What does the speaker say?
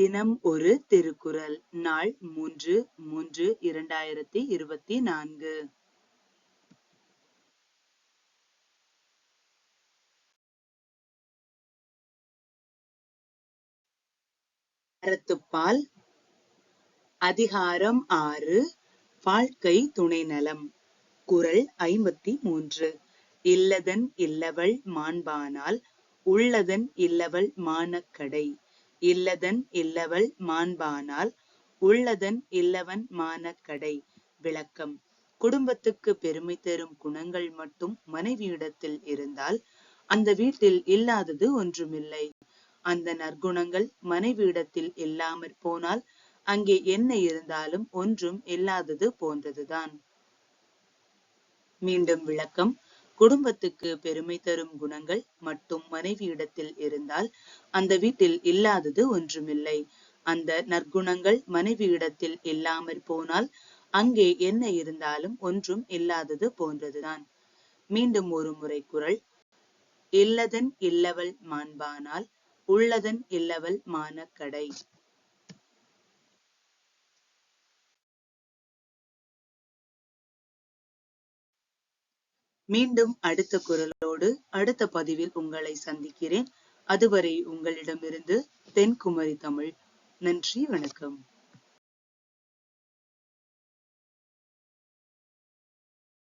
தினம் ஒரு திருக்குறள். நாள் மூன்று மூன்று இரண்டாயிரத்தி இருபத்தி நான்கு. அறத்துப்பால் அதிகாரம் ஆறு வாழ்க்கை துணை நலம் குறள் ஐம்பத்தி மூன்று. இல்லதன் இல்லவள் மாண்பானால் உள்ளதன் இல்லவள் மானக்கடை. இல்லதன் இல்லவள் மாண்பானால் உள்ளதன் இல்லவன் மானக்கடை. விளக்கம். குடும்பத்துக்கு பெருமை தரும் குணங்கள் மட்டும் மனைவியிடத்தில் இருந்தால் அந்த வீட்டில் இல்லாதது ஒன்றுமில்லை. அந்த நற்குணங்கள் மனைவியிடத்தில் இல்லாமற் போனால் அங்கே என்ன இருந்தாலும் ஒன்றும் இல்லாதது போன்றதுதான். மீண்டும் விளக்கம். குடும்பத்துக்கு பெருமை தரும் குணங்கள் மட்டும் மனைவியிடத்தில் இருந்தால் அந்த வீட்டில் இல்லாதது ஒன்றுமில்லை. அந்த நற்குணங்கள் மனைவியிடத்தில் இல்லாமற் போனால் அங்கே என்ன இருந்தாலும் ஒன்றும் இல்லாதது போன்றதுதான். மீண்டும் ஒரு முறை குரல். இல்லதன் இல்லவள் மாண்பானால் உள்ளதன் இல்லவள் மானக்கடை. மீண்டும் அடுத்த குரலோடு அடுத்த பதிவில் உங்களை சந்திக்கிறேன். அதுவரை உங்களிடமிருந்து தென்குமரி தமிழ். நன்றி வணக்கம்.